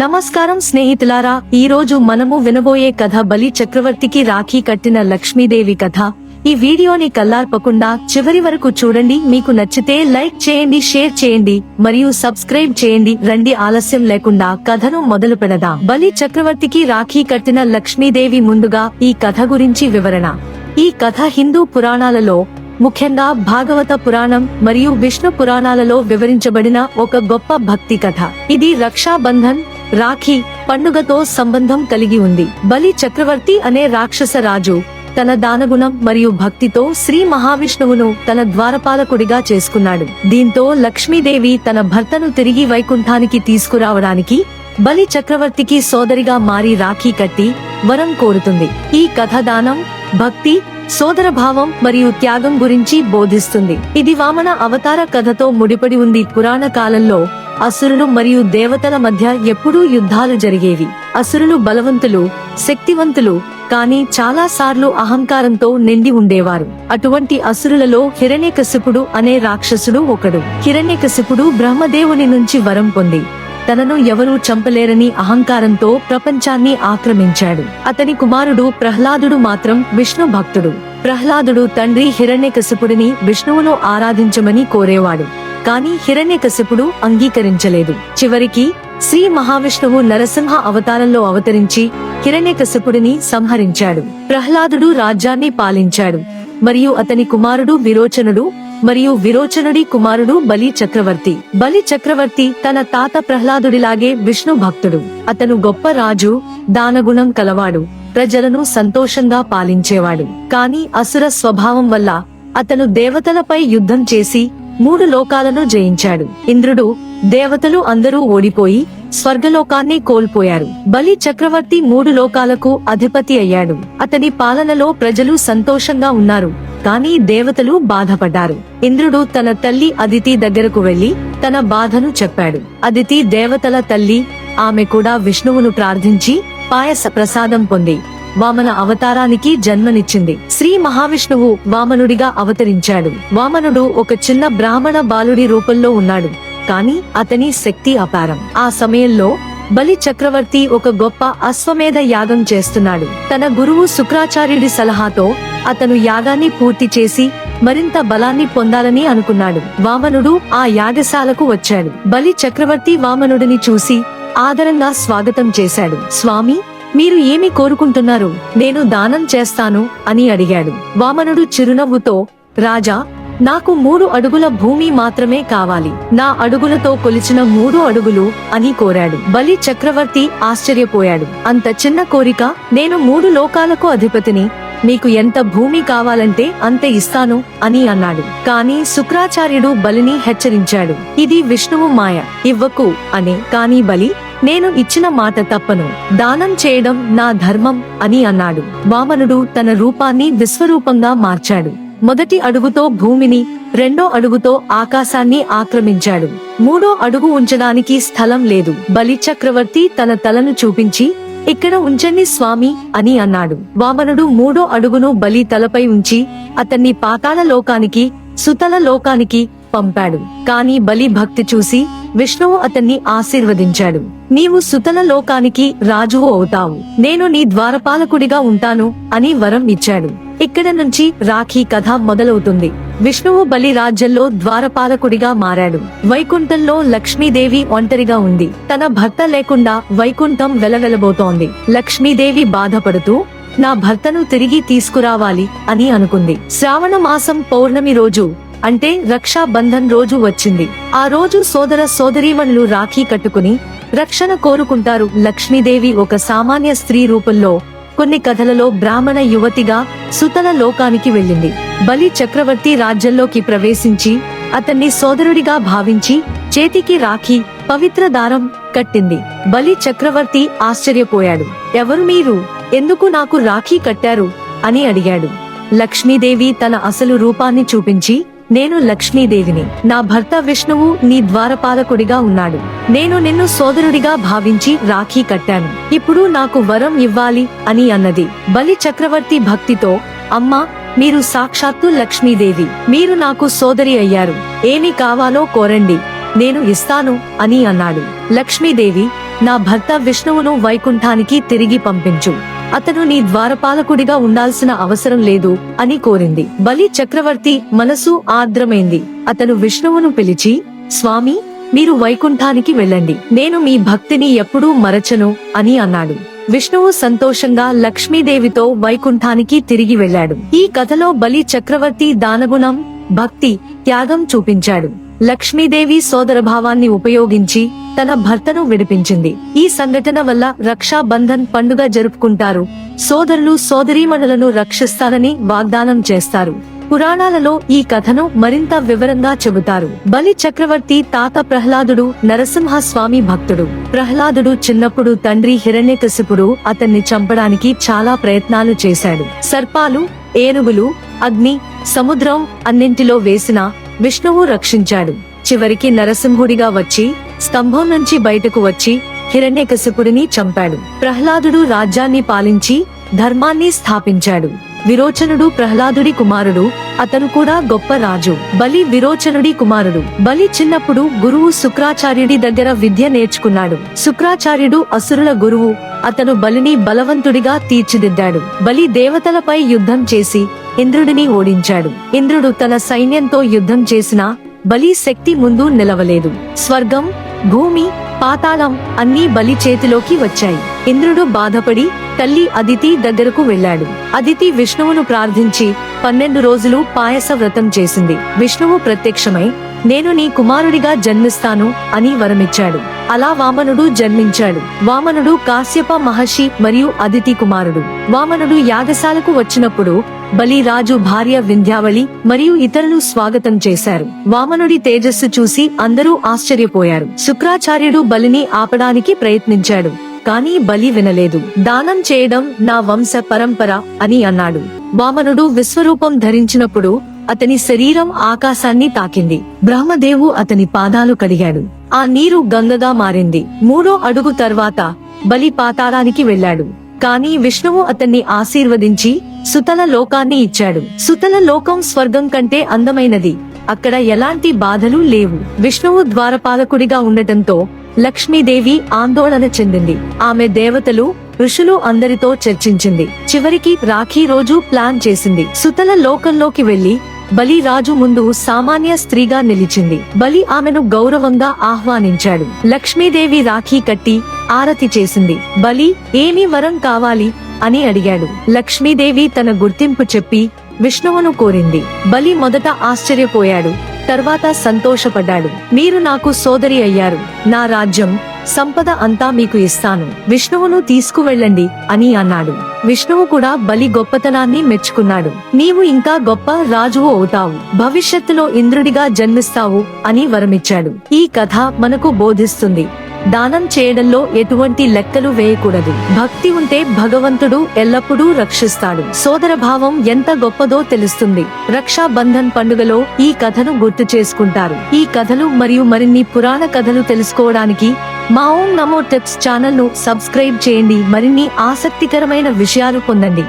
నమస్కారం స్నేహితులారా ఈ రోజు మనము వినబోయే కథ బలి చక్రవర్తికి రాఖీ కట్టిన లక్ష్మీదేవి కథ. ఈ వీడియోని కల్లార్పకుండా చివరి వరకు చూడండి మీకు నచ్చితే లైక్ చేయండి షేర్ చేయండి మరియు సబ్స్క్రైబ్ చేయండి రండి ఆలస్యం లేకుండా కథను మొదలు పెడదాం. బలి చక్రవర్తికి రాఖీ కట్టిన లక్ష్మీదేవి ముందుగా ఈ కథ గురించి వివరణ. ఈ కథ హిందూ పురాణాలలో ముఖ్యంగా భాగవత పురాణం మరియు విష్ణు పురాణాలలో వివరించబడిన ఒక గొప్ప భక్తి కథ. ఇది రక్షాబంధన్ రాఖీ పండుగతో సంబంధం కలిగి ఉంది. బలి చక్రవర్తి అనే రాక్షస రాజు తన దానగుణం మరియు భక్తితో శ్రీ మహావిష్ణువును తన ద్వారపాలకుడిగా చేసుకున్నాడు. దీంతో లక్ష్మీదేవి తన భర్తను తిరిగి వైకుంఠానికి తీసుకురావడానికి బలి చక్రవర్తికి సోదరిగా మారి రాఖీ కట్టి వరం కోరుతుంది. ఈ కథ దానం భక్తి సోదర భావం మరియు త్యాగం గురించి బోధిస్తుంది. ఇది వామన అవతార కథతో ముడిపడి ఉంది. పురాణ కాలంలో అసురులు మరియు దేవతల మధ్య ఎప్పుడూ యుద్ధాలు జరిగేవి. అసురులు బలవంతులు శక్తివంతులు కానీ చాలా సార్లు అహంకారంతో నిండి ఉండేవారు. అటువంటి అసురులలో హిరణ్యకశిపుడు అనే రాక్షసుడు ఒకడు. హిరణ్యకశిపుడు బ్రహ్మదేవుని నుంచి వరం పొంది. తనను ఎవరూ చంపలేరని అహంకారంతో ప్రపంచాన్ని ఆక్రమించాడు. అతని కుమారుడు ప్రహ్లాదుడు మాత్రం విష్ణు భక్తుడు. ప్రహ్లాదుడు తండ్రి హిరణ్యకశిపుడిని విష్ణువును ఆరాధించమని కోరేవాడు. కానీ హిరణ్యకశిపుడు అంగీకరించలేదు. చివరికి శ్రీ మహావిష్ణువు నరసింహ అవతారంలో అవతరించి హిరణ్యకశిపుడిని సంహరించాడు. ప్రహ్లాదుడు రాజ్యాన్ని పాలించాడు. మరియు అతని కుమారుడు విరోచనుడు మరియు విరోచనుడి కుమారుడు బలి చక్రవర్తి. బలి చక్రవర్తి తన తాత ప్రహ్లాదుడిలాగే విష్ణు భక్తుడు. అతను గొప్ప రాజు దానగుణం కలవాడు ప్రజలను సంతోషంగా పాలించేవాడు. కాని అసుర స్వభావం వల్ల అతను దేవతలపై యుద్ధం చేసి మూడు లోకాలను జయించాడు. ఇంద్రుడు దేవతలు అందరూ ఓడిపోయి స్వర్గలోకాన్ని కోల్పోయారు. బలి చక్రవర్తి మూడు లోకాలకు అధిపతి అయ్యాడు. అతని పాలనలో ప్రజలు సంతోషంగా ఉన్నారు కానీ దేవతలు బాధపడ్డారు. ఇంద్రుడు తన తల్లి అదితి దగ్గరకు వెళ్ళి తన బాధను చెప్పాడు. అదితి దేవతల తల్లి ఆమె కూడా విష్ణువును ప్రార్థించి పాయస ప్రసాదం పొంది. వామన అవతారానికి జన్మనిచ్చింది. శ్రీ మహావిష్ణువు వామనుడిగా అవతరించాడు. వామనుడు ఒక చిన్న బ్రాహ్మణ బాలుడి రూపంలో ఉన్నాడు. కాని అతని శక్తి అపారం. ఆ సమయంలో బలి చక్రవర్తి ఒక గొప్ప అశ్వమేధ యాగం చేస్తున్నాడు. తన గురువు శుక్రాచార్యుడి సలహాతో అతను యాగాన్ని పూర్తి చేసి మరింత బలాన్ని పొందాలని అనుకున్నాడు. వామనుడు ఆ యాగశాలకు వచ్చాడు. బలి చక్రవర్తి వామనుడిని చూసి ఆదరంగా స్వాగతం చేశాడు. స్వామి మీరు ఏమి కోరుకుంటున్నారు? నేను దానం చేస్తాను అని అడిగాడు. వామనుడు చిరునవ్వుతో రాజా నాకు మూడు అడుగుల భూమి మాత్రమే కావాలి. నా అడుగులతో కొలిచిన మూడు అడుగులు అని కోరాడు. బలి చక్రవర్తి ఆశ్చర్యపోయాడు. అంత చిన్న కోరిక నేను మూడు లోకాలకు అధిపతిని. మీకు ఎంత భూమి కావాలంటే అంత ఇస్తాను అని అన్నాడు. కాని శుక్రాచార్యుడు బలిని హెచ్చరించాడు. ఇది విష్ణువు మాయ. ఇవ్వకు అని. కాని బలి నేను ఇచ్చిన మాట తప్పను. దానం చేయడం నా ధర్మం అని అన్నాడు. వామనుడు తన రూపాన్ని విశ్వరూపంగా మార్చాడు. మొదటి అడుగుతో భూమిని రెండో అడుగుతో ఆకాశాన్ని ఆక్రమించాడు. మూడో అడుగు ఉంచడానికి స్థలం లేదు. బలి చక్రవర్తి తన తలను చూపించి ఇక్కడ ఉంచండి స్వామి అని అన్నాడు. వామనుడు మూడో అడుగును బలి తలపై ఉంచి అతన్ని పాతాళ లోకానికి సుతల లోకానికి పంపాడు. కాని బలి భక్తి చూసి విష్ణువు అతన్ని ఆశీర్వదించాడు. నీవు సుతల లోకానికి రాజువు అవుతావు. నేను నీ ద్వారపాలకుడిగా ఉంటాను అని వరం ఇచ్చాడు. ఇక్కడ నుంచి రాఖీ కథ మొదలవుతుంది. విష్ణువు బలి రాజ్యంలో ద్వారపాలకుడిగా మారాడు. వైకుంఠంలో లక్ష్మీదేవి ఒంటరిగా ఉంది. తన భర్త లేకుండా వైకుంఠం వెలవెలబోతోంది. లక్ష్మీదేవి బాధపడుతూ నా భర్తను తిరిగి తీసుకురావాలి అని అనుకుంది. శ్రావణ మాసం పౌర్ణమి రోజు అంటే రక్షాబంధన్ రోజు వచ్చింది. ఆ రోజు సోదర సోదరీమణులు రాఖీ కట్టుకుని రక్షణ కోరుకుంటారు లక్ష్మీదేవి ఒక సామాన్య స్త్రీ రూపంలో కొన్ని కథలలో బ్రాహ్మణ యువతిగా సుతల లోకానికి వెళ్ళింది. బలి చక్రవర్తి రాజ్యంలోకి ప్రవేశించి అతన్ని సోదరుడిగా భావించి చేతికి రాఖీ పవిత్ర దారం కట్టింది. బలి చక్రవర్తి ఆశ్చర్యపోయాడు. ఎవరు మీరు? ఎందుకు నాకు రాఖీ కట్టారు? అని అడిగాడు. లక్ష్మీదేవి తన అసలు రూపాన్ని చూపించి నేను లక్ష్మీదేవిని. నా భర్త విష్ణువు నీ ద్వారపాలకుడిగా ఉన్నాడు. నేను నిన్ను సోదరుడిగా భావించి రాఖీ కట్టాను. ఇప్పుడు నాకు వరం ఇవ్వాలి అని అన్నది. బలి చక్రవర్తి భక్తితో అమ్మా మీరు సాక్షాత్తు లక్ష్మీదేవి. మీరు నాకు సోదరి అయ్యారు. ఏమి కావాలో కోరండి. నేను ఇస్తాను అని అన్నాడు. లక్ష్మీదేవి నా భర్త విష్ణువును వైకుంఠానికి తిరిగి పంపించు. అతను నీ ద్వారపాలకుడిగా ఉండాల్సిన అవసరం లేదు అని కోరింది. బలి చక్రవర్తి మనసు ఆర్ద్రమైంది. అతను విష్ణువును పిలిచి స్వామి మీరు వైకుంఠానికి వెళ్ళండి. నేను మీ భక్తిని ఎప్పుడూ మరచను అని అన్నాడు. విష్ణువు సంతోషంగా లక్ష్మీదేవితో వైకుంఠానికి తిరిగి వెళ్ళాడు. ఈ కథలో బలి చక్రవర్తి దానగుణం భక్తి త్యాగం చూపించాడు. లక్ష్మీదేవి సోదరభావాన్ని ఉపయోగించి తన భర్తను విడిపించింది. ఈ సంఘటన వల్ల రక్షాబంధన్ పండుగ జరుపుకుంటారు. సోదరులు సోదరీమణులను రక్షిస్తారని వాగ్దానం చేస్తారు. పురాణాలలో ఈ కథను మరింత వివరంగా చెబుతారు. బలి చక్రవర్తి తాత ప్రహ్లాదుడు నరసింహస్వామి భక్తుడు. ప్రహ్లాదుడు చిన్నప్పుడు తండ్రి హిరణ్యకశిపుడు అతన్ని చంపడానికి చాలా ప్రయత్నాలు చేశాడు. సర్పాలు ఏనుగులు అగ్ని సముద్రం అన్నింటిలో వేసిన విష్ణువు రక్షించాడు. చివరికి నరసింహుడిగా వచ్చి స్తంభం నుంచి బయటకు వచ్చి హిరణ్యకశిపుడిని చంపాడు. ప్రహ్లాదుడు రాజ్యాన్ని పాలించి ధర్మాన్ని స్థాపించాడు. విరోచనుడు ప్రహ్లాదుడి కుమారుడు అతను కూడా గొప్ప రాజు. బలి విరోచనుడి కుమారుడు. బలి చిన్నప్పుడు గురువు శుక్రాచార్యుడి దగ్గర విద్య నేర్చుకున్నాడు. శుక్రాచార్యుడు అసురుల గురువు అతను బలిని బలవంతుడిగా తీర్చిదిద్దాడు. బలి దేవతలపై యుద్ధం చేసి ఇంద్రుడిని ఓడించాడు. ఇంద్రుడు తన సైన్యంతో యుద్ధం చేసినా బలి శక్తి ముందు నిలవలేదు. స్వర్గం భూమి పాతాళం అన్నీ బలి చేతిలోకి వచ్చాయి. ఇంద్రుడు బాధపడి తల్లి అదితి దగ్గరకు వెళ్ళాడు. అదితి విష్ణువును ప్రార్థించి పన్నెండు రోజులు పాయస వ్రతం చేసింది. విష్ణువు ప్రత్యక్షమై నేను నీ కుమారుడిగా జన్మిస్తాను అని వరమిచ్చాడు. అలా వామనుడు జన్మించాడు. వామనుడు కాశ్యప మహర్షి మరియు అదితి కుమారుడు. వామనుడు యాగశాలకు వచ్చినప్పుడు బలి రాజు భార్య వింధ్యావళి మరియు ఇతరులు స్వాగతం చేశారు. వామనుడి తేజస్సు చూసి అందరూ ఆశ్చర్యపోయారు. శుక్రాచార్యుడు బలిని ఆపడానికి ప్రయత్నించాడు కానీ బలి వినలేదు. దానం చేయడం నా వంశ పరంపర అని అన్నాడు. వామనుడు విశ్వరూపం ధరించినప్పుడు అతని శరీరం ఆకాశాన్ని తాకింది. బ్రహ్మదేవు అతని పాదాలు కడిగాడు. ఆ నీరు గంగగా మారింది. మూడో అడుగు తర్వాత బలి పాతాళానికి వెళ్ళాడు. కానీ విష్ణువు అతన్ని ఆశీర్వదించి సుతల లోకాన్ని ఇచ్చాడు. సుతల లోకం స్వర్గం కంటే అందమైనది. అక్కడ ఎలాంటి బాధలు లేవు. విష్ణువు ద్వారపాలకుడిగా ఉండటంతో లక్ష్మీదేవి ఆందోళన చెందింది. ఆమె దేవతలు ఋషులు అందరితో చర్చించింది. చివరికి రాఖీ రోజు ప్లాన్ చేసింది. సుతల లోకంలోకి వెళ్ళి బలి రాజు ముందు సామాన్య స్త్రీగా నిలిచింది. బలి ఆమెను గౌరవంగా ఆహ్వానించాడు. లక్ష్మీదేవి రాఖీ కట్టి ఆరతి చేసింది. బలి ఏమి వరం కావాలి? అని అడిగాడు. లక్ష్మీదేవి తన గుర్తింపు చెప్పి విష్ణువును కోరింది. బలి మొదట ఆశ్చర్యపోయాడు. తర్వాత సంతోషపడ్డాడు. మీరు నాకు సోదరి అయ్యారు. నా రాజ్యం సంపద అంతా మీకు ఇస్తాను. విష్ణువును తీసుకువెళ్ళండి అని అన్నాడు. విష్ణువు కూడా బలి గొప్పతనాన్ని మెచ్చుకున్నాడు. నీవు ఇంకా గొప్ప రాజువు అవుతావు. భవిష్యత్తులో ఇంద్రుడిగా జన్మిస్తావు అని వరమిచ్చాడు. ఈ కథ మనకు బోధిస్తుంది. దానం చేయడంలో ఎటువంటి లెక్కలు వేయకూడదు. భక్తి ఉంటే భగవంతుడు ఎల్లప్పుడూ రక్షిస్తాడు. సోదర భావం ఎంత గొప్పదో తెలుస్తుంది. రక్షా బంధన్ పండుగలో ఈ కథను గుర్తు చేసుకుంటారు. ఈ కథలు మరియు మరిన్ని పురాణ కథలు తెలుసుకోవడానికి మా ఓం నమో టిప్స్ ఛానల్ను సబ్స్క్రైబ్ చేయండి. మరిన్ని ఆసక్తికరమైన విషయాలు పొందండి.